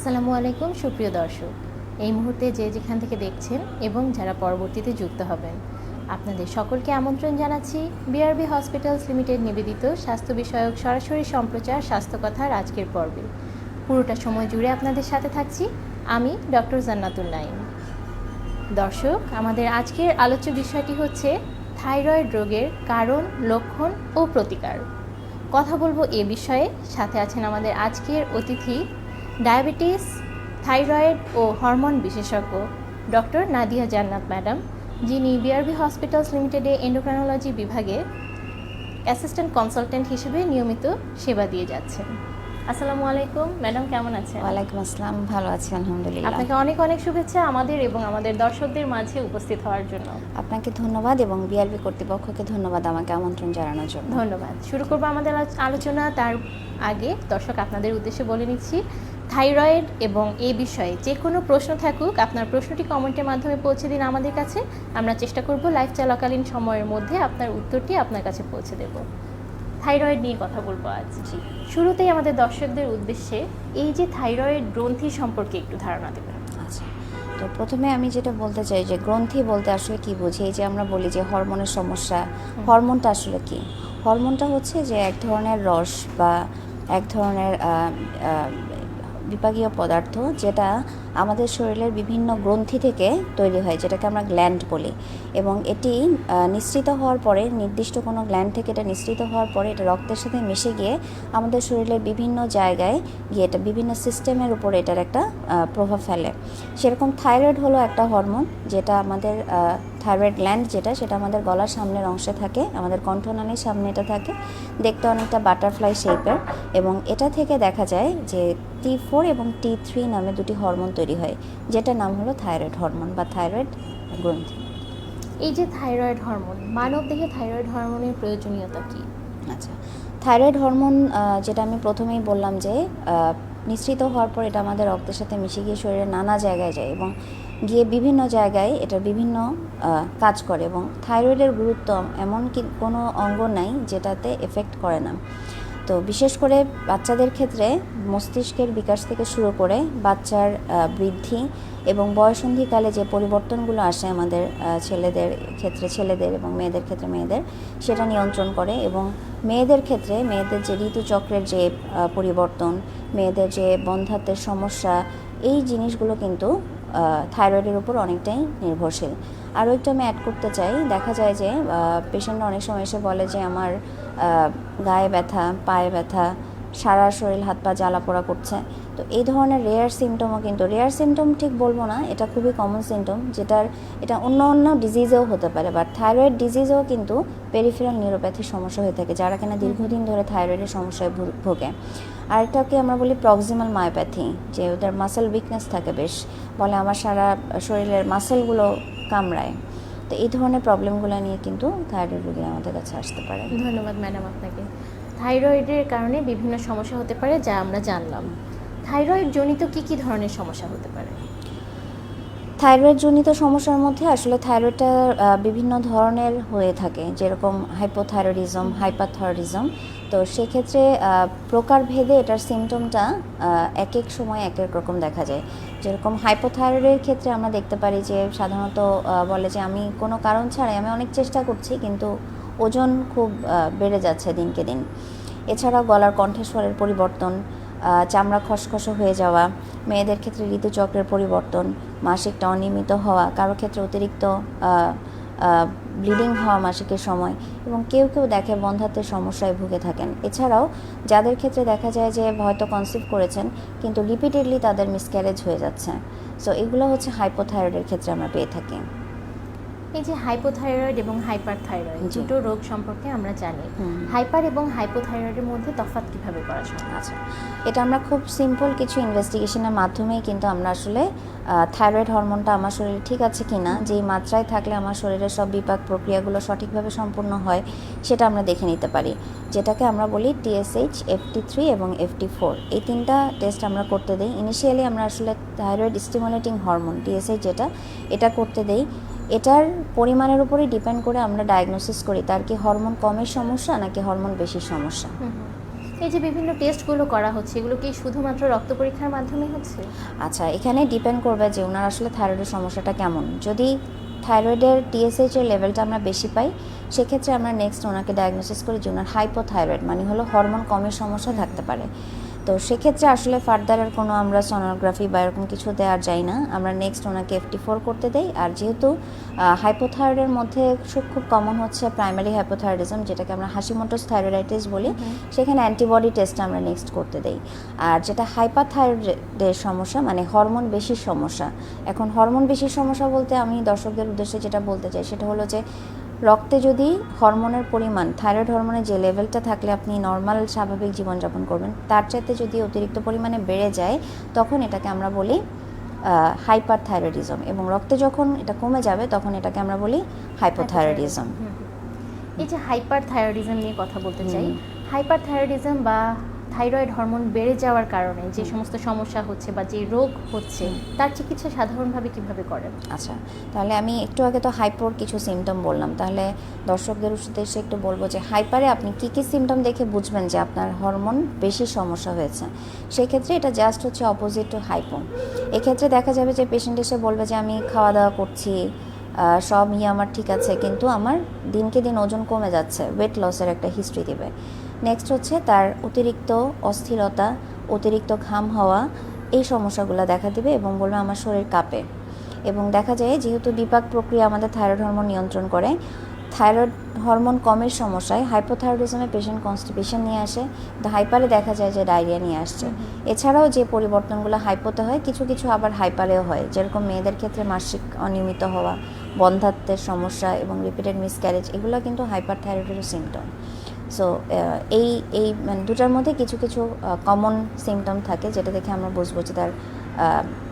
আসসালামু আলাইকুম, সুপ্রিয় দর্শক। এই মুহূর্তে যে যেখান থেকে দেখছেন এবং যারা পরবর্তীতে যুক্ত হবেন, আপনাদের সকলকে আমন্ত্রণ জানাচ্ছি বিআরবি হসপিটালস লিমিটেড নিবেদিত স্বাস্থ্য বিষয়ক সরাসরি সম্প্রচার স্বাস্থ্যকথার আজকের পর্বে। পুরোটা সময় জুড়ে আপনাদের সাথে থাকছি আমি ডক্টর জান্নাতুল নাইম দর্শক, আমাদের আজকের আলোচ্য বিষয়টি হচ্ছে থাইরয়েড রোগের কারণ, লক্ষণ ও প্রতিকার। কথা বলব এ বিষয়ে। সাথে আছেন আমাদের আজকের অতিথি ডায়াবেটিস থাইরয়েড ও হরমোন বিশেষজ্ঞ ডক্টর নাদিয়া জান্নাত ম্যাডাম যিনি বিআরবি হসপিটালস লিমিটেডে এন্ডোক্রাইনোলজি বিভাগে অ্যাসিস্ট্যান্ট কনসালটেন্ট হিসেবে নিয়মিত সেবা দিয়ে যাচ্ছেন। আসসালামু আলাইকুম ম্যাডাম কেমন আছেন? ওয়ালাইকুম আসসালাম ভালো আছি আলহামদুলিল্লাহ। আপনাকে অনেক অনেক শুভেচ্ছা আমাদের এবং আমাদের দর্শকদের মাঝে উপস্থিত হওয়ার জন্য। আপনাকে ধন্যবাদ এবং বিআরবি কর্তৃপক্ষকে ধন্যবাদ আমাকে আমন্ত্রণ জানানোর জন্য। ধন্যবাদ। শুরু করব আমাদের আলোচ- আলোচনা তার আগে দর্শক আপনাদের উদ্দেশ্যে বলে নিচ্ছি থাইরয়েড এবং এই বিষয়ে যে কোনো প্রশ্ন থাকুক আপনার প্রশ্নটি কমেন্টের মাধ্যমে পৌঁছে দিন আমাদের কাছে। আমরা চেষ্টা করব লাইফ চলাকালীন সময়ের মধ্যে আপনার উত্তরটি আপনার কাছে পৌঁছে দেব। থাইরয়েড নিয়ে কথা বলব আজ। জি। শুরুতেই আমাদের দর্শকদের উদ্দেশ্যে এই যে থাইরয়েড গ্রন্থি সম্পর্কে একটু ধারণা দেবেন। আচ্ছা। তো প্রথমে আমি যেটা বলতে চাই যে গ্রন্থি বলতে আসলে কি বুঝি? এই যে আমরা বলি যে হরমোনের সমস্যা হরমোনটা আসলে কি? হরমোনটা হচ্ছে যে এক ধরনের রস বা এক ধরনের বিপাকীয় পদার্থ যেটা আমাদের শরীরের বিভিন্ন গ্রন্থি থেকে তৈরি হয়, যেটাকে আমরা গ্ল্যান্ড বলি। এবং এটি নিঃসৃত হওয়ার পরে, নির্দিষ্ট কোনো গ্ল্যান্ড থেকে এটা নিঃসৃত হওয়ার পরে এটা রক্তের সাথে মিশে গিয়ে আমাদের শরীরের বিভিন্ন জায়গায় গিয়ে এটা বিভিন্ন সিস্টেমের উপর এটার একটা প্রভাব ফেলে। সেরকম থাইরয়েড হলো একটা হরমোন, যেটা আমাদের থাইরয়েড গ্ল্যান্ড যেটা, সেটা আমাদের গলার সামনের অংশে থাকে, আমাদের কণ্ঠনালীর সামনে এটা থাকে। দেখতে অনেকটা বাটারফ্লাই শেপের এবং এটা থেকে দেখা যায় যে টি ফোর এবং টি থ্রি নামে দুটি হরমোন তৈরি হয় যেটা নাম হলো থাইরয়েড হরমোন বা থাইরয়েড গ্রন্থি। এই যে থাইরয়েড হরমোন মানব দেহে থাইরয়েড হরমোনের প্রয়োজনীয়তা কী? আচ্ছা থাইরয়েড হরমোন যেটা আমি প্রথমেই বললাম যে নিঃসৃত হওয়ার পর এটা আমাদের রক্তের সাথে মিশে গিয়ে শরীরের নানা জায়গায় যায় এবং গিয়ে বিভিন্ন জায়গায় এটা বিভিন্ন কাজ করে এবং থাইরয়েডের গুরুত্ব এমন কি কোনো অঙ্গ নাই যেটাতে এফেক্ট করে না। তো বিশেষ করে বাচ্চাদের ক্ষেত্রে মস্তিষ্কের বিকাশ থেকে শুরু করে বাচ্চার বৃদ্ধি এবং বয়সন্ধিকালে যে পরিবর্তনগুলো আসে আমাদের ছেলেদের ক্ষেত্রে, ছেলেদের এবং মেয়েদের ক্ষেত্রে মেয়েদের, সেটা নিয়ন্ত্রণ করে এবং মেয়েদের ক্ষেত্রে মেয়েদের যে ঋতুচক্রের যে পরিবর্তন, মেয়েদের যে বন্ধাত্বের সমস্যা, এই জিনিসগুলো কিন্তু থাইরয়েডের উপর অনেকটাই নির্ভরশীল। আরও একটু আমি অ্যাড করতে চাই। দেখা যায় যে পেশেন্টরা অনেক সময় এসে বলে যে, আমার গায়ে ব্যথা, পায়ে ব্যথা। সারা শরীর হাত পা জ্বালা পোড়া করছে। তো এই ধরনের রেয়ার সিমটমও কিন্তু রেয়ার সিমটম ঠিক বলব না এটা খুবই কমন সিমটম যেটার এটা অন্য অন্য ডিজিজেও হতে পারে বাট থাইরয়েড ডিজিজেও কিন্তু পেরিফেরাল নিউরোপ্যাথির সমস্যা হয়ে থাকে যারা কিনা দীর্ঘদিন ধরে থাইরয়েডের সমস্যায় ভোগে আরেকটাকে আমরা বলি প্রক্সিমাল মায়োপ্যাথি যে ওদের মাসেল উইকনেস থাকে বেশ বলে আমার সারা শরীরের মাসেলগুলো কামড়ায়। তো এই ধরনের প্রবলেমগুলো নিয়ে কিন্তু থাইরয়েড রোগীরা আমাদের কাছে আসতে পারে। ধন্যবাদ ম্যাডাম আপনাকে। থাইরয়েডের কারণে বিভিন্ন সমস্যা হতে পারে যা আমরা জানলাম। থাইরয়েড জনিত কি কি ধরনের সমস্যা হতে পারে? থাইরয়েড জনিত সমস্যার মধ্যে আসলে থাইরয়েডটা বিভিন্ন ধরনের হয়ে থাকে যেরকম হাইপোথাইরয়েডিজম হাইপারথাইরয়েডিজম তো সেক্ষেত্রে প্রকারভেদে এটার সিমটমটা এক এক সময় এক এক রকম দেখা যায়। যেরকম হাইপোথাইরয়েডের ক্ষেত্রে আমরা দেখতে পারি যে সাধারণত বলে যে আমি কোনো কারণ ছাড়াই আমি অনেক চেষ্টা করছি কিন্তু ওজন খুব বেড়ে যাচ্ছে দিনকে দিন। এছাড়াও গলার কণ্ঠস্বরের পরিবর্তন চামড়া খসখসে হয়ে যাওয়া, মেয়েদের ক্ষেত্রে ঋতুচক্রের পরিবর্তন মাসিকটা অনিয়মিত হওয়া, কারও ক্ষেত্রে অতিরিক্ত ব্লিডিং হওয়া মাসিকের সময় এবং কেউ কেউ দেখে বন্ধাত্বের সমস্যায় ভুগে থাকেন। এছাড়াও যাদের ক্ষেত্রে দেখা যায় যে হয়তো কনসিভ করেছেন, কিন্তু রিপিটেডলি তাদের মিসক্যারেজ হয়ে যাচ্ছে। সো এগুলো হচ্ছে হাইপোথাইরয়েডের ক্ষেত্রে আমরা পেয়ে থাকি। এই যে হাইপোথাইরয়েড এবং হাইপার থাইরয়েড দুটো রোগ সম্পর্কে আমরা জানি। হাইপার এবং হাইপোথাইরয়েডের মধ্যে তফাৎ কীভাবে করা সম্ভব? আচ্ছা এটা আমরা খুব সিম্পল কিছু ইনভেস্টিগেশনের মাধ্যমেই কিন্তু আমরা আসলে থাইরয়েড হরমোনটা আমার শরীরে ঠিক আছে কি না যেই মাত্রায় থাকলে আমার শরীরের সব বিপাক প্রক্রিয়াগুলো সঠিকভাবে সম্পূর্ণ হয় সেটা আমরা দেখে নিতে পারি। যেটাকে আমরা বলি টিএসএইচ এফটি থ্রি এবং এফটি ফোর এই তিনটা টেস্ট আমরা করতে দিই। ইনিশিয়ালি আমরা আসলে থাইরয়েড স্টিমুলেটিং হরমোন টিএসএইচ যেটা এটা করতে দেই। এটার পরিমাণের উপরেই ডিপেন্ড করে আমরা ডায়াগনোসিস করি। তার কি হরমোন কমের সমস্যা নাকি হরমোন বেশি সমস্যা। এই যে বিভিন্ন টেস্টগুলো করা হচ্ছে এগুলো কি শুধুমাত্র রক্ত পরীক্ষার মাধ্যমে হচ্ছে? আচ্ছা এখানে ডিপেন্ড করবে যে ওনার আসলে থাইরয়েডের সমস্যাটা কেমন। যদি থাইরয়েডের টিএসএইচ এর লেভেলটা আমরা বেশি পাই সেক্ষেত্রে আমরা নেক্সট ওনাকে ডায়াগনোসিস করি যে ওনার হাইপোথাইরয়েড মানে হলো হরমোন কমের সমস্যা থাকতে পারে। তো সেক্ষেত্রে আসলে ফার্দার আর কোনো আমরা সোনোগ্রাফি বা এরকম কিছু দেওয়ার যাই না। আমরা নেক্সট ওনাকে এফটি ফোর করতে দেই। আর যেহেতু হাইপোথাইরয়েডের মধ্যে খুব খুব কমন হচ্ছে প্রাইমারি হাইপোথাইরয়েডিজম যেটাকে আমরা হাসিমোটোস থাইরয়েডাইটিস বলি সেখানে অ্যান্টিবডি টেস্ট আমরা নেক্সট করতে দেই। আর যেটা হাইপাথাইরয়েডের সমস্যা মানে হরমোন বেশি সমস্যা। এখন হরমোন বেশি সমস্যা বলতে আমি দর্শকদের উদ্দেশ্যে যেটা বলতে চাই সেটা হলো যে রক্তে যদি হরমোনের পরিমাণ থাইরয়েড হরমোনের যে লেভেলটা থাকলে আপনি নর্মাল স্বাভাবিক জীবনযাপন করবেন তার চাইতে যদি অতিরিক্ত পরিমাণে বেড়ে যায় তখন এটাকে আমরা বলি হাইপার থাইরয়েডিজম এবং রক্তে যখন এটা কমে যাবে তখন এটাকে আমরা বলি হাইপোথাইরয়েডিজম। এই যে হাইপার থাইরয়েডিজম নিয়ে কথা বলতে চাই। হাইপার থাইরয়েডিজম বা থাইরয়েড হরমোন বেড়ে যাওয়ার কারণে যে সমস্ত সমস্যা হচ্ছে বা যে রোগ হচ্ছে তার চিকিৎসা সাধারণভাবে কীভাবে করেন? আচ্ছা তাহলে আমি একটু আগে তো হাইপোর কিছু সিমটম বললাম। তাহলে দর্শকদের উদ্দেশ্যে একটু বলব যে হাইপারে আপনি কী কী সিমটম দেখে বুঝবেন যে আপনার হরমোন বেশি সমস্যা হয়েছে? সেই ক্ষেত্রে এটা জাস্ট হচ্ছে অপোজিট টু হাইপো এক্ষেত্রে দেখা যাবে যে পেশেন্ট এসে বলবে যে আমি খাওয়া দাওয়া করছি সব ইয়ে আমার ঠিক আছে কিন্তু আমার দিনকে দিন ওজন কমে যাচ্ছে ওয়েট লসের একটা হিস্ট্রি দিবে। নেক্সট হচ্ছে তার অতিরিক্ত অস্থিরতা অতিরিক্ত ঘাম হওয়া এই সমস্যাগুলো দেখা দিবে এবং বলবে আমার শরীর কাঁপে। এবং দেখা যায় যেহেতু বিপাক প্রক্রিয়া আমাদের থাইরয়েড হরমোন নিয়ন্ত্রণ করে থাইরয়েড হরমোন কমের সমস্যায় হাইপোথাইরয়েডিজমে পেশেন্ট কনস্টিপেশন নিয়ে আসে কিন্তু হাইপারে দেখা যায় যে ডায়রিয়া নিয়ে আসছে। এছাড়াও যে পরিবর্তনগুলো হাইপোতে হয় কিছু কিছু আবার হাইপারেও হয় যেরকম মেয়েদের ক্ষেত্রে মাসিক অনিয়মিত হওয়া বন্ধাত্বের সমস্যা এবং রিপিটেড মিসক্যারেজ এগুলো কিন্তু হাইপার থাইরয়েডেরও সিমটম সো এই এই মানে দুটার মধ্যে কিছু কিছু কমন সিমটম থাকে যেটা দেখে আমরা বুঝব যে তার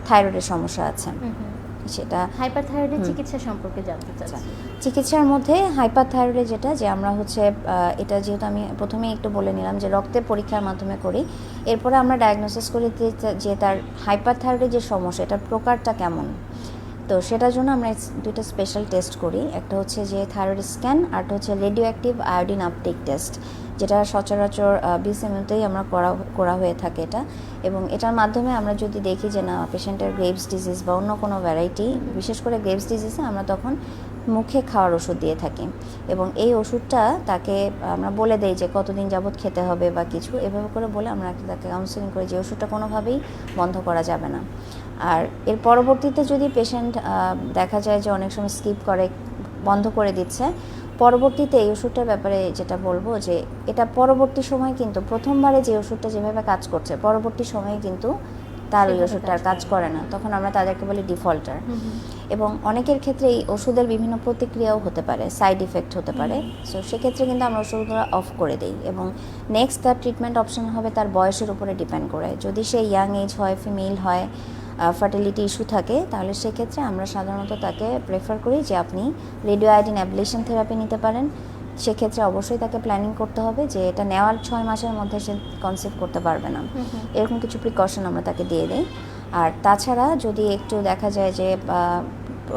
থাইরয়েডের সমস্যা আছে। সেটা হাইপার থাইরয়েডের চিকিৎসা সম্পর্কে জানতে চাচ্ছি। চিকিৎসার মধ্যে হাইপারথাইরয়েডে যেটা যে আমরা হচ্ছে এটা যেহেতু আমি প্রথমেই একটু বলে নিলাম যে রক্তের পরীক্ষার মাধ্যমে করি এরপরে আমরা ডায়াগনোসিস করি যে তার হাইপারথাইরয়েডের যে সমস্যা এটার প্রকারটা কেমন? তো সেটার জন্য আমরা দুটো স্পেশাল টেস্ট করি। একটা হচ্ছে যে থাইরয়েড স্ক্যান আর একটা হচ্ছে radioactive iodine uptake test যেটা সচরাচর বিসিএমইউতেই আমরা করা করা হয়ে থাকে এটা। এবং এটার মাধ্যমে আমরা যদি দেখি যে না পেশেন্টের গ্রেভস ডিজিজ বা অন্য কোনো ভ্যারাইটি বিশেষ করে গ্রেভস ডিজিজে আমরা তখন মুখে খাওয়ার ওষুধ দিয়ে থাকি এবং এই ওষুধটা তাকে আমরা বলে দেই যে কতদিন যাবত খেতে হবে বা কিছু, এভাবে করে বলে আমরা তাকে কাউন্সিলিং করি যে ওষুধটা কোনোভাবেই বন্ধ করা যাবে না। আর এর পরবর্তীতে যদি পেশেন্ট দেখা যায় যে অনেক সময় স্কিপ করে, বন্ধ করে দিচ্ছে, পরবর্তীতে এই ওষুধটার ব্যাপারে যেটা বলব যে এটা পরবর্তী সময় কিন্তু প্রথমবারে যে ওষুধটা যেভাবে কাজ করছে, পরবর্তী সময়ে কিন্তু তার ওই কাজ কাজ করে। না তখন আমরা তাদেরকে বলি ডিফল্টার। এবং অনেকের ক্ষেত্রে এই ওষুধের বিভিন্ন প্রতিক্রিয়াও হতে পারে সাইড ইফেক্ট হতে পারে। সো সেক্ষেত্রে কিন্তু আমরা ওষুধগুলো অফ করে দিই এবং নেক্সট তার ট্রিটমেন্ট অপশন হবে তার বয়সের উপরে ডিপেন্ড করে। যদি সে ইয়াং এজ হয় ফিমেল হয় ফার্টিলিটি ইস্যু থাকে তাহলে সেক্ষেত্রে আমরা সাধারণত তাকে প্রেফার করি যে আপনি রেডিও আয়োডিন অ্যাবলেশন থেরাপি নিতে পারেন। সেক্ষেত্রে অবশ্যই তাকে প্ল্যানিং করতে হবে যে এটা নেওয়ার ছয় মাসের মধ্যে সে কনসেপ্ট করতে পারবে না। এরকম কিছু প্রিকশন আমরা তাকে দিয়ে দিই। আর তাছাড়া যদি একটু দেখা যায় যে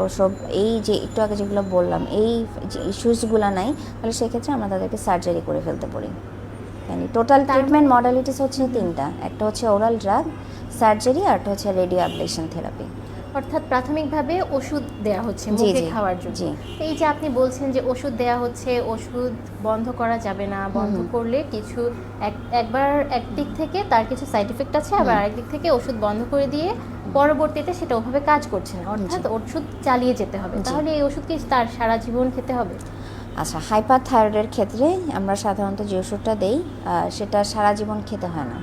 ওসব এই যে একটু আগে যেগুলো বললাম এই যে ইস্যুসগুলো নাই তাহলে সেক্ষেত্রে আমরা তাদেরকে সার্জারি করে ফেলতে পারি। মানে টোটাল ট্রিটমেন্ট মডালিটিস হচ্ছে তিনটা। একটা হচ্ছে ওরাল ড্রাগ সার্জারি আর একটা হচ্ছে রেডিও অ্যাবলেশন থেরাপি অর্থাৎ প্রাথমিকভাবে ওষুধ দেয়া হচ্ছে মুখে খাওয়ার জন্য। এই যে আপনি বলছেন যে ওষুধ দেয়া হচ্ছে ওষুধ বন্ধ করা যাবে না বন্ধ করলে কিছু এক- একবার একদিক থেকে তার কিছু সাইড এফেক্ট আছে আবার আরেক আরেকদিক থেকে ওষুধ বন্ধ করে দিয়ে পরবর্তীতে সেটা ওভাবে কাজ করছে না। অর্থাৎ ওষুধ চালিয়ে যেতে হবে। তাহলে এই ওষুধ কি তার সারা জীবন খেতে হবে? আচ্ছা হাইপার থাইরয়েডের ক্ষেত্রে আমরা সাধারণত যে ওষুধটা দেই সেটা সারা জীবন খেতে হয় না।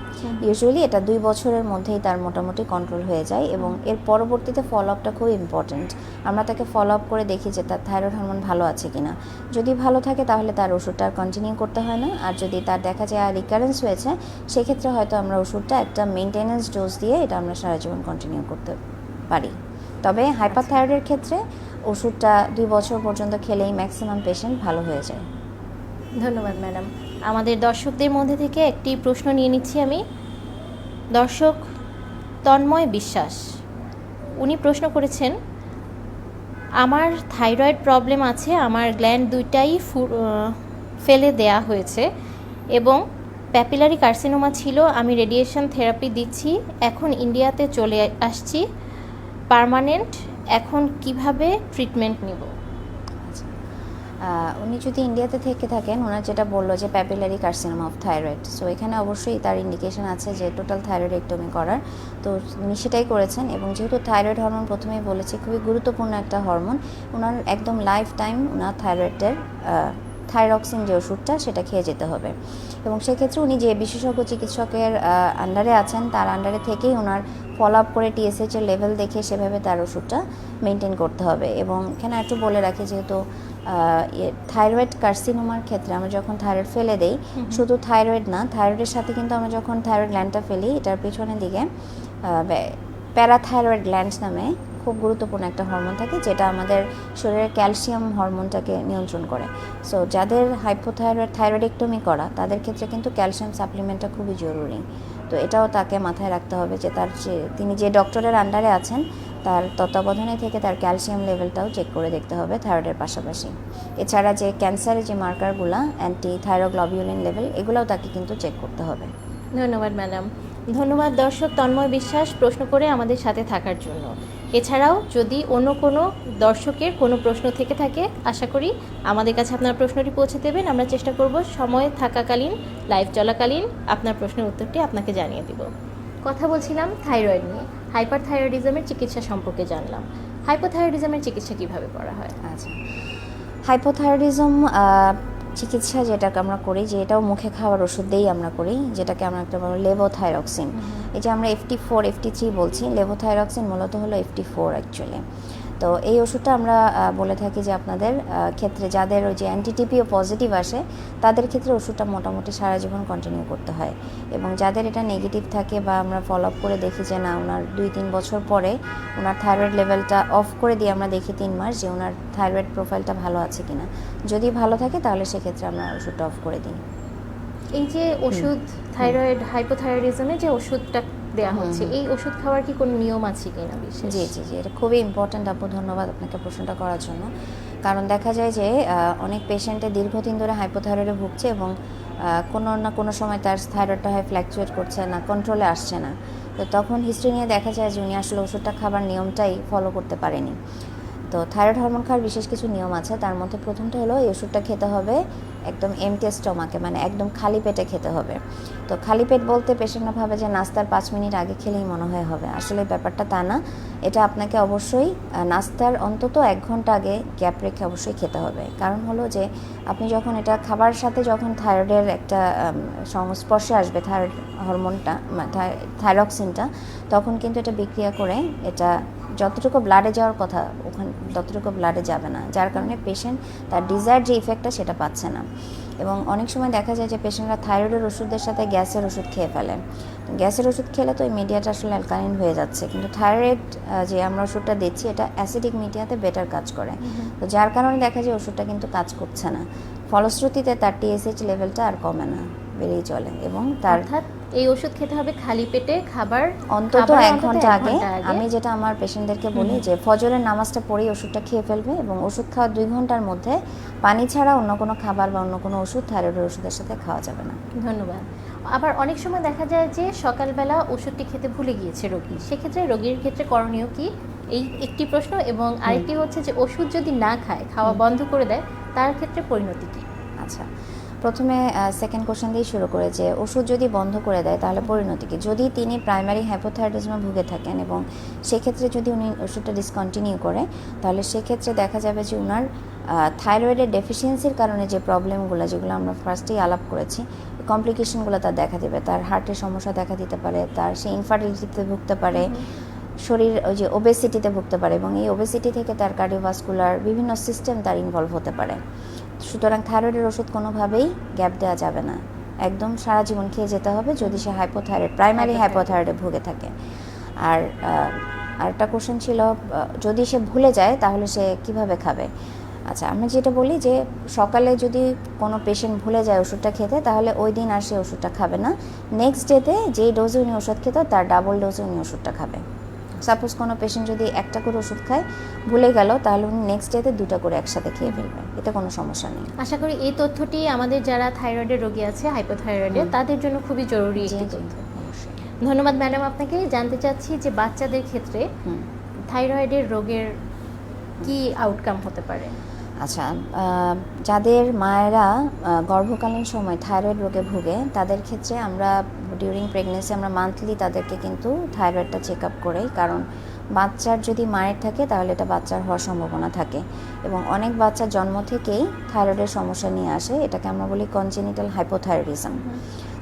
ইউজুয়ালি এটা দুই বছরের মধ্যেই তার মোটামুটি কন্ট্রোল হয়ে যায় এবং এর পরবর্তীতে ফলো আপটা খুব ইম্পর্ট্যান্ট আমরা তাকে ফলো আপ করে দেখি যে তার থাইরয়েড হরমোন ভালো আছে কিনা। যদি ভালো থাকে তাহলে তার ওষুধটা আর কন্টিনিউ করতে হয় না। আর যদি তার দেখা যায় আর রিকারেন্স হয়েছে সেক্ষেত্রে হয়তো আমরা ওষুধটা একটা মেনটেনেন্স ডোজ দিয়ে এটা আমরা সারা জীবন কন্টিনিউ করতে পারি। তবে হাইপার থাইরয়েডের ক্ষেত্রে ওষুধটা দুই বছর পর্যন্ত খেলেই ম্যাক্সিমাম পেশেন্ট ভালো হয়ে যায়। ধন্যবাদ ম্যাডাম আমাদের দর্শকদের মধ্যে থেকে একটি প্রশ্ন নিয়ে নিচ্ছি আমি। দর্শক তন্ময় বিশ্বাস, উনি প্রশ্ন করেছেন, আমার থাইরয়েড প্রবলেম আছে, আমার গ্ল্যান্ড দুইটাই ফেলে দেয়া হয়েছে এবং প্যাপিলারি কার্সিনোমা ছিল, আমি রেডিয়েশন থেরাপি দিচ্ছি, এখন ইন্ডিয়াতে চলে আসছি পার্মানেন্ট এখন কীভাবে ট্রিটমেন্ট নিব? উনি যদি ইন্ডিয়াতে থেকে থাকেন, ওনার যেটা বলল যে papillary carcinoma of thyroid so এখানে অবশ্যই তার ইন্ডিকেশন আছে যে টোটাল থাইরয়েড থাইরয়েডেক্টমি করার। তো উনি সেটাই করেছেন এবং যেহেতু থাইরয়েড হরমোন প্রথমেই বলেছি, খুবই গুরুত্বপূর্ণ একটা হরমোন ওনার একদম লাইফ টাইম ওনার থাইরয়েডের থাইরক্সিন যে ওষুধটা, সেটা খেয়ে যেতে হবে। এবং সেক্ষেত্রে উনি যে বিশেষজ্ঞ চিকিৎসকের আন্ডারে আছেন, তার আন্ডারে থেকেই ওনার ফলো আপ করে টিএসএইচ এর লেভেল দেখে সেভাবে তার ওষুধটা মেনটেন করতে হবে। এবং এখানে একটু বলে রাখি যেহেতু থাইরয়েড কার্সিনোমার ক্ষেত্রে আমরা যখন থাইরয়েড ফেলে দেই শুধু থাইরয়েড না থাইরয়েডের সাথে কিন্তু আমরা যখন থাইরয়েড গ্ল্যান্ডটা ফেলি এটার পিছনের দিকে প্যারাথাইরয়েড গ্ল্যান্ড নামে খুব গুরুত্বপূর্ণ একটা হরমোন থাকে যেটা আমাদের শরীরের ক্যালসিয়াম হরমোনটাকে নিয়ন্ত্রণ করে। সো যাদের হাইপোথাইরয়েড থাইরয়েডেক্টমি করা তাদের ক্ষেত্রে কিন্তু ক্যালসিয়াম সাপ্লিমেন্টটা খুবই জরুরি। তো এটাও তাকে মাথায় রাখতে হবে যে তার যে, তিনি যে ডক্টরের আন্ডারে আছেন, তার তত্ত্বাবধানে থেকে তার ক্যালসিয়াম লেভেলটাও চেক করে দেখতে হবে থাইরয়েডের পাশাপাশি। এছাড়া যে ক্যান্সারের যে মার্কারগুলো অ্যান্টি থাইরোগ্লোবিউলিন লেভেল এগুলোও তাকে কিন্তু চেক করতে হবে। ধন্যবাদ ম্যাডাম ধন্যবাদ, দর্শক তন্ময় বিশ্বাস প্রশ্ন করে আমাদের সাথে থাকার জন্য। এছাড়াও যদি অন্য কোনো দর্শকের কোনো প্রশ্ন থেকে থাকে, আশা করি আমাদের কাছে আপনার প্রশ্নটি পৌঁছে দেবেন। আমরা চেষ্টা করব সময় থাকাকালীন লাইভ চলাকালীন আপনার প্রশ্নের উত্তরটি আপনাকে জানিয়ে দিব। কথা বলছিলাম থাইরয়েড নিয়ে। হাইপার থাইরয়েডিজমের চিকিৎসা সম্পর্কে জানলাম। হাইপোথাইরয়েডিজমের চিকিৎসা কীভাবে করা হয়? আচ্ছা। হাইপোথাইরয়েডিজম চিকিৎসা যেটাকে আমরা করি যে এটাও মুখে খাওয়ার ওষুধ দিয়েই আমরা করি যেটাকে আমরা একটা বলব লেভোথাইরক্সিন এই যে আমরা এফটি ফোর এফটি থ্রি বলছি লেভোথাইরক্সিন মূলত হলো এফটি ফোর অ্যাকচুয়ালি তো এই ওষুধটা আমরা বলে থাকি যে আপনাদের ক্ষেত্রে যাদের ওই যে অ্যান্টিটিপিও পজিটিভ আসে তাদের ক্ষেত্রে ওষুধটা মোটামুটি সারা জীবন কন্টিনিউ করতে হয়। এবং যাদের এটা নেগেটিভ থাকে বা আমরা ফলো আপ করে দেখি যে না ওনার দুই তিন বছর পরে ওনার থাইরয়েড লেভেলটা অফ করে দিয়ে আমরা দেখি তিন মাস যে ওনার থাইরয়েড প্রোফাইলটা ভালো আছে কিনা। যদি ভালো থাকে তাহলে সেক্ষেত্রে আমরা ওষুধটা অফ করে দিই। এই যে ওষুধ থাইরয়েড হাইপোথাইরয়েডিজমে যে ওষুধটা দেওয়া হচ্ছে। এই ওষুধ খাওয়ার কি কোনো নিয়ম আছে কিনা বিশেষ? জি জি জি। এটা খুবই ইম্পর্ট্যান্ট আপু ধন্যবাদ আপনাকে প্রশ্নটা করার জন্য। কারণ দেখা যায় যে অনেক পেশেন্টে দীর্ঘদিন ধরে হাইপোথাইরয়েডে ভুগছে এবং কোনো না কোনো সময় তার থাইরয়েডটা হয় ফ্ল্যাকচুয়েট করছে না কন্ট্রোলে আসছে না। তো তখন হিস্ট্রি নিয়ে দেখা যায় যে উনি আসলে ওষুধটা খাবার নিয়মটাই ফলো করতে পারেনি। তো থাইরয়েড হরমোন খাওয়ার বিশেষ কিছু নিয়ম আছে। তার মধ্যে প্রথমটা হলো এই ওষুধটা খেতে হবে একদম এমটি স্টমাকে মানে একদম খালি পেটে খেতে হবে। তো খালি পেট বলতে পেশেন্টরা ভাবে যে নাস্তার পাঁচ মিনিট আগে খেলেই মনে হয় হবে। আসলে ব্যাপারটা তা না। এটা আপনাকে অবশ্যই নাস্তার অন্তত এক ঘণ্টা আগে গ্যাপ রেখে অবশ্যই খেতে হবে। কারণ হলো যে আপনি যখন এটা খাবার সাথে যখন থাইরয়েডের একটা সংস্পর্শে আসবে থাইরয়েড হরমোনটা থাইরক্সিনটা তখন কিন্তু এটা বিক্রিয়া করে এটা যতটুকু ব্লাডে যাওয়ার কথা ওখানে ততটুকু ব্লাডে যাবে না। যার কারণে পেশেন্ট তার ডিজায়ার যে ইফেক্টটা সেটা পাচ্ছে না। এবং অনেক সময় দেখা যায় যে পেশেন্টরা থাইরয়েডের ওষুধের সাথে গ্যাসের ওষুধ খেয়ে ফেলে। গ্যাসের ওষুধ খেলে তো ওই মিডিয়াটা আসলে অ্যালকালিন হয়ে যাচ্ছে। কিন্তু থাইরয়েড যে আমরা ওষুধটা দিচ্ছি এটা অ্যাসিডিক মিডিয়াতে বেটার কাজ করে। তো যার কারণে দেখা যায় ওষুধটা কিন্তু কাজ করছে না। ফলশ্রুতিতে তার টিএসএইচ লেভেলটা আর কমে না বেড়েই চলে। এবং তার এই ওষুধ খেতে হবে খালি পেটে খাবার অন্তত এক ঘণ্টা আগে। আমি যেটা আমার পেশেন্টদেরকে বলি যে ফজরের নামাজটা পড়েই ওষুধটা খেয়ে ফেলবে এবং ওষুধ খাওয়ার দুই ঘণ্টার মধ্যে পানি ছাড়া অন্য কোনো খাবার বা অন্য কোনো ওষুধ থাইরয়েডের ওষুধের সাথে খাওয়া যাবে না। ধন্যবাদ। আবার অনেক সময় দেখা যায় যে সকালবেলা ওষুধটি খেতে ভুলে গিয়েছে রোগী। সেক্ষেত্রে রোগীর ক্ষেত্রে করণীয় কি? এই একটি প্রশ্ন এবং আরেকটি হচ্ছে যে ওষুধ যদি না খায় খাওয়া বন্ধ করে দেয় তার ক্ষেত্রে পরিণতি কি? আচ্ছা। প্রথমে সেকেন্ড কোশ্চেন দিয়ে শুরু করে যে ওষুধ যদি বন্ধ করে দেয় তাহলে পরিণতি কি? যদি তিনি প্রাইমারি হাইপোথাইরয়েডিজমে ভুগে থাকেন এবং সেক্ষেত্রে যদি উনি ওষুধটা ডিসকন্টিনিউ করে তাহলে সেক্ষেত্রে দেখা যাবে যে ওনার থাইরয়েডের ডেফিসিয়েন্সির কারণে যে প্রবলেমগুলো যেগুলো আমরা ফার্স্টেই আলাপ করেছি কমপ্লিকেশনগুলো তার দেখা দেবে। তার হার্টের সমস্যা দেখা দিতে পারে তার সে ইনফার্টিলিটিতে ভুগতে পারে শরীর ওই যে ওবেসিটিতে ভুগতে পারে এবং এই ওবেসিটি থেকে তার কার্ডিওভাস্কুলার বিভিন্ন সিস্টেম তার ইনভলভ হতে পারে। সুতরাং থাইরয়েডের ওষুধ কোনোভাবেই গ্যাপ দেওয়া যাবে না। একদম সারা জীবন খেয়ে যেতে হবে যদি সে হাইপোথাইরয়েড প্রাইমারি হাইপোথাইরয়েডে ভুগে থাকে। আর আরেকটা কোশ্চেন ছিল যদি সে ভুলে যায় তাহলে সে কীভাবে খাবে? আচ্ছা আমি যেটা বলি যে সকালে যদি কোনো পেশেন্ট ভুলে যায় ওষুধটা খেতে, তাহলে ওই দিন আর সে ওষুধটা খাবে না। নেক্সট ডেতে যেই ডোজে উনি ওষুধ খেত, তার ডাবল ডোজে উনি ওষুধটা খাবে। সাপোজ কোনো পেশেন্ট যদি একটা করে ওষুধ খায় ভুলে গেল তাহলে উনি নেক্সট ডেতে দুটা করে একসাথে খেয়ে ফেলবে এটা কোনো সমস্যা নেই। আশা করি এই তথ্যটি আমাদের যারা থাইরয়েডের রোগী আছে হাইপোথাইরয়েডের তাদের জন্য খুবই জরুরি একটি তথ্য। ধন্যবাদ ম্যাডাম আপনাকে। জানতে চাচ্ছি যে বাচ্চাদের ক্ষেত্রে থাইরয়েডের রোগের কি আউটকাম হতে পারে? আচ্ছা যাদের মায়েরা গর্ভকালীন সময় থাইরয়েড রোগে ভুগে, তাদের ক্ষেত্রে আমরা ডিউরিং প্রেগনেন্সি আমরা মান্থলি তাদেরকে কিন্তু থাইরয়েডটা চেক আপ করেই, কারণ বাচ্চার যদি মায়ের থাকে, তাহলে এটা বাচ্চার হওয়ার সম্ভাবনা থাকে। এবং অনেক বাচ্চা জন্ম থেকেই থাইরয়েডের সমস্যা নিয়ে আসে, এটাকে আমরা বলি কনজেনিটাল হাইপোথাইরয়েডিজম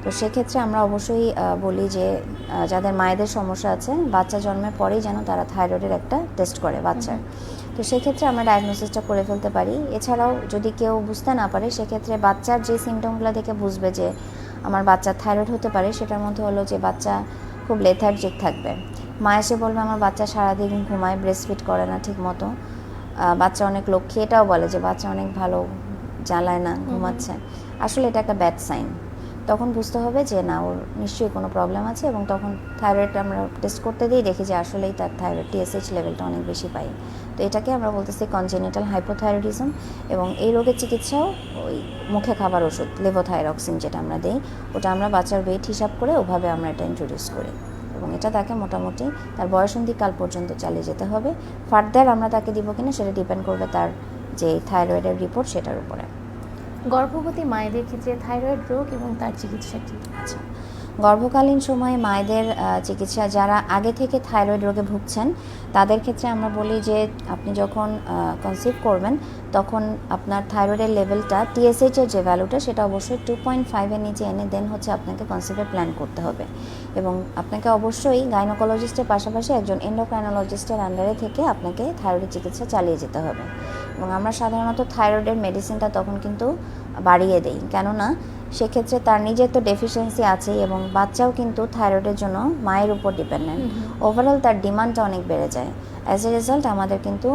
তো সেক্ষেত্রে আমরা অবশ্যই বলি যে যাদের মায়েদের সমস্যা আছে, বাচ্চা জন্মের পরেই যেন তারা থাইরয়েডের একটা টেস্ট করে বাচ্চার। তো সেক্ষেত্রে আমরা ডায়াগনোসিসটা করে ফেলতে পারি। এছাড়াও যদি কেউ বুঝতে না পারে সেক্ষেত্রে বাচ্চার যে সিমটমগুলো দেখে বুঝবে যে আমার বাচ্চার থাইরয়েড হতে পারে সেটার মধ্যে হলো যে বাচ্চা খুব লেথার্জিক থাকবে। মা এসে বলবে আমার বাচ্চা সারাদিন ঘুমায় ব্রেস্টফিট করে না ঠিক মতো বাচ্চা অনেক লক্ষ্মী এটাও বলে যে বাচ্চা অনেক ভালো জ্বালায় না ঘুমাচ্ছে। আসলে এটা একটা ব্যাড সাইন তখন বুঝতে হবে যে না, ওর নিশ্চয়ই কোনো প্রবলেম আছে এবং তখন থাইরয়েড আমরা টেস্ট করতে দিই দেখি যে আসলেই তার থাইরয়েড টিএসএইচ লেভেলটা অনেক বেশি পাই। তো এটাকে আমরা বলতেছি কনজেনিটাল হাইপোথাইরয়েডিজম এবং এই রোগের চিকিৎসাও ওই মুখে খাবার ওষুধ লেভোথাইরক্সিন যেটা আমরা দিই, ওটা আমরা বাচ্চার ওয়েট হিসাব করে ওভাবে আমরা এটা ইন্ট্রোডিউস করি এবং এটা তাকে মোটামুটি তার বয়সন্ধিকাল পর্যন্ত চালিয়ে যেতে হবে। ফার্দার আমরা তাকে দিব কিনা সেটা ডিপেন্ড করবে তার যে থাইরয়েডের রিপোর্ট সেটার উপরে। গর্ভবতী মায়েদের ক্ষেত্রে থাইরয়েড রোগ এবং তার চিকিৎসা কি আচ্ছা গর্ভকালীন সময়ে মায়েদের চিকিৎসা, যারা আগে থেকে থাইরয়েড রোগে ভুগছেন, তাদের ক্ষেত্রে আমরা বলি যে আপনি যখন কনসিভ করবেন, তখন আপনার থাইরয়েডের লেভেলটা টিএসএইচ এর যে ভ্যালুটা সেটা অবশ্যই টু পয়েন্ট ফাইভের নিচে এনে দেন হচ্ছে আপনাকে কনসিভের প্ল্যান করতে হবে। এবং আপনাকে অবশ্যই গাইনোকোলজিস্টের পাশাপাশি একজন এন্ডোক্রাইনোলজিস্টের আন্ডারে থেকে আপনাকে থাইরয়েডের চিকিৎসা চালিয়ে যেতে হবে। এবং আমরা সাধারণত থাইরয়েডের মেডিসিনটা তখন কিন্তু বাড়িয়ে দেই। কেননা সেক্ষেত্রে তার নিজের তো ডেফিসিয়েন্সি আছেই এবং বাচ্চাও কিন্তু থাইরয়েডের জন্য মায়ের উপর ডিপেন্ডেন্ট ওভারঅল তার ডিমান্ডটা অনেক বেড়ে যায়। অ্যাজ এ রেজাল্ট আমাদের কিন্তু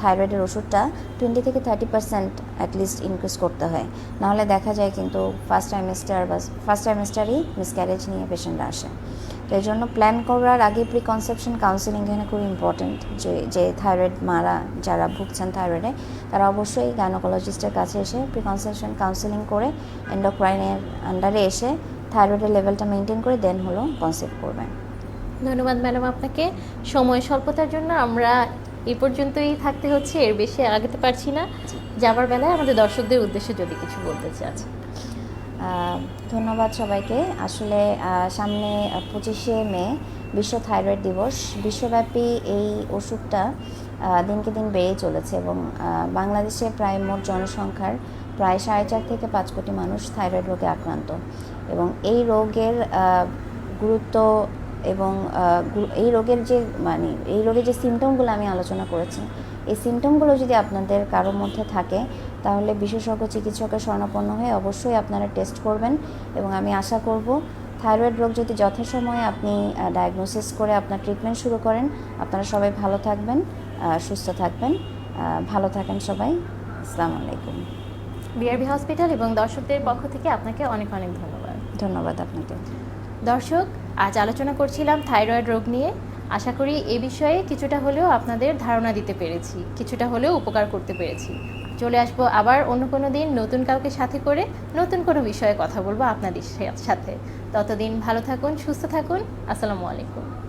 থাইরয়েডের ওষুধটা টোয়েন্টি থেকে থার্টি পার্সেন্ট অ্যাটলিস্ট ইনক্রিজ করতে হয়। নাহলে দেখা যায় কিন্তু ফার্স্ট ট্রাইমেস্টার বা ফার্স্ট ট্রাইমেস্টারই মিসক্যারেজ নিয়ে পেশেন্টরা আসে। তো এই জন্য প্ল্যান করার আগে প্রি কনসেপশন কাউন্সিলিং এখানে খুব ইম্পর্টেন্ট যে যে থাইরয়েড মারা যারা ভুগছেন থাইরয়েডে তারা অবশ্যই গাইনোকোলজিস্টের কাছে এসে প্রি কনসেপশন কাউন্সিলিং করে এন্ডোক্রাইনের আন্ডারে এসে থাইরয়েডের লেভেলটা মেনটেন করে দেন হলো কনসেপ্ট করবেন। ধন্যবাদ ম্যাডাম আপনাকে। সময় স্বল্পতার জন্য আমরা এই পর্যন্তই থাকতে হচ্ছে এর বেশি আগাতে পারছি না। যাবার বেলায় আমাদের দর্শকদের উদ্দেশ্যে যদি কিছু বলতে চাচ্ছেন আহ, ধন্যবাদ সবাইকে। আসলে সামনে পঁচিশে মে বিশ্ব থাইরয়েড দিবস। বিশ্বব্যাপী এই আহ, দিনকে দিন বেড়েই চলেছে এবং বাংলাদেশে প্রায় মোট জনসংখ্যার প্রায় সাড়ে চার থেকে পাঁচ কোটি মানুষ থাইরয়েড রোগে আক্রান্ত। এবং এই রোগের গুরুত্ব এবং এই রোগের যে মানে এই রোগের যে সিমটমগুলো আমি আলোচনা করেছি এই সিমটমগুলো যদি আপনাদের কারোর মধ্যে থাকে তাহলে বিশেষজ্ঞ চিকিৎসকের শরণাপন্ন হয়ে অবশ্যই আপনারা টেস্ট করবেন এবং আমি আশা করব থাইরয়েড রোগ যদি যথাসময়ে আপনি ডায়াগনোসিস করে আপনার ট্রিটমেন্ট শুরু করেন আপনারা সবাই ভালো থাকবেন সুস্থ থাকবেন ভালো থাকেন সবাই। আসসালামু আলাইকুম। বিআরবি হসপিটাল এবং দর্শকদের পক্ষ থেকে আপনাকে অনেক অনেক ধন্যবাদ। ধন্যবাদ আপনাকে। দর্শক আজ আলোচনা করছিলাম থাইরয়েড রোগ নিয়ে। আশা করি এ বিষয়ে কিছুটা হলেও আপনাদের ধারণা দিতে পেরেছি কিছুটা হলেও উপকার করতে পেরেছি। চলে আসব আবার অন্য কোনো দিন নতুন কাউকে সাথে করে নতুন কোনো বিষয়ে কথা বলব আপনাদের সাথে। ততদিন ভালো থাকুন, সুস্থ থাকুন। আসসালামু আলাইকুম।